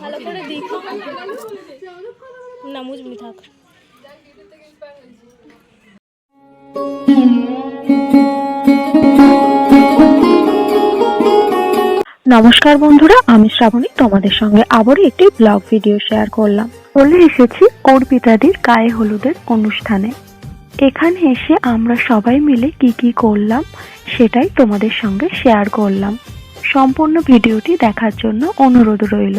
ভালো করে। নমস্কার বন্ধুরা, আমি শ্রাবণী। তোমাদের সঙ্গে আবারও একটি ব্লগ ভিডিও শেয়ার করলাম। চলে এসেছি অর্পিতাদির গায়ে হলুদের অনুষ্ঠানে। এখানে এসে আমরা সবাই মিলে কি কি করলাম, সেটাই তোমাদের সঙ্গে শেয়ার করলাম। সম্পূর্ণ ভিডিওটি দেখার জন্য অনুরোধ রইল।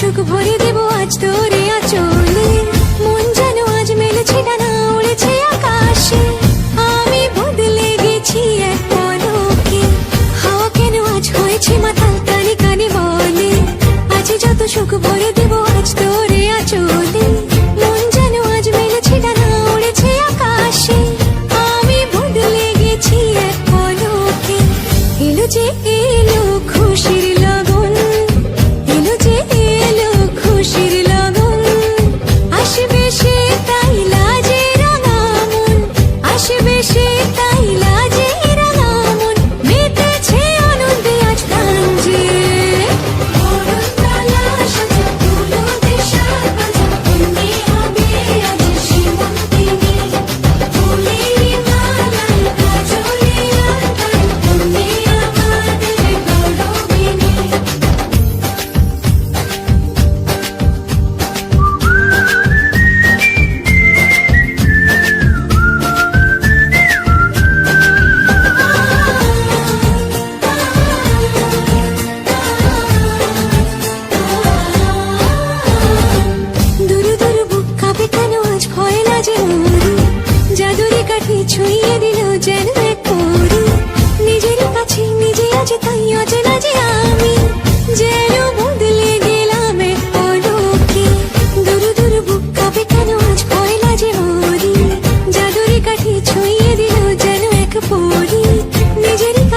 সুখ ভরে দেব আজ তোরে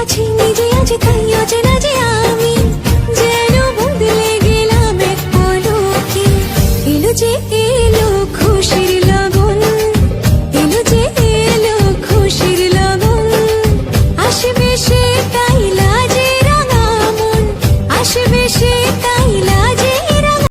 你就要解开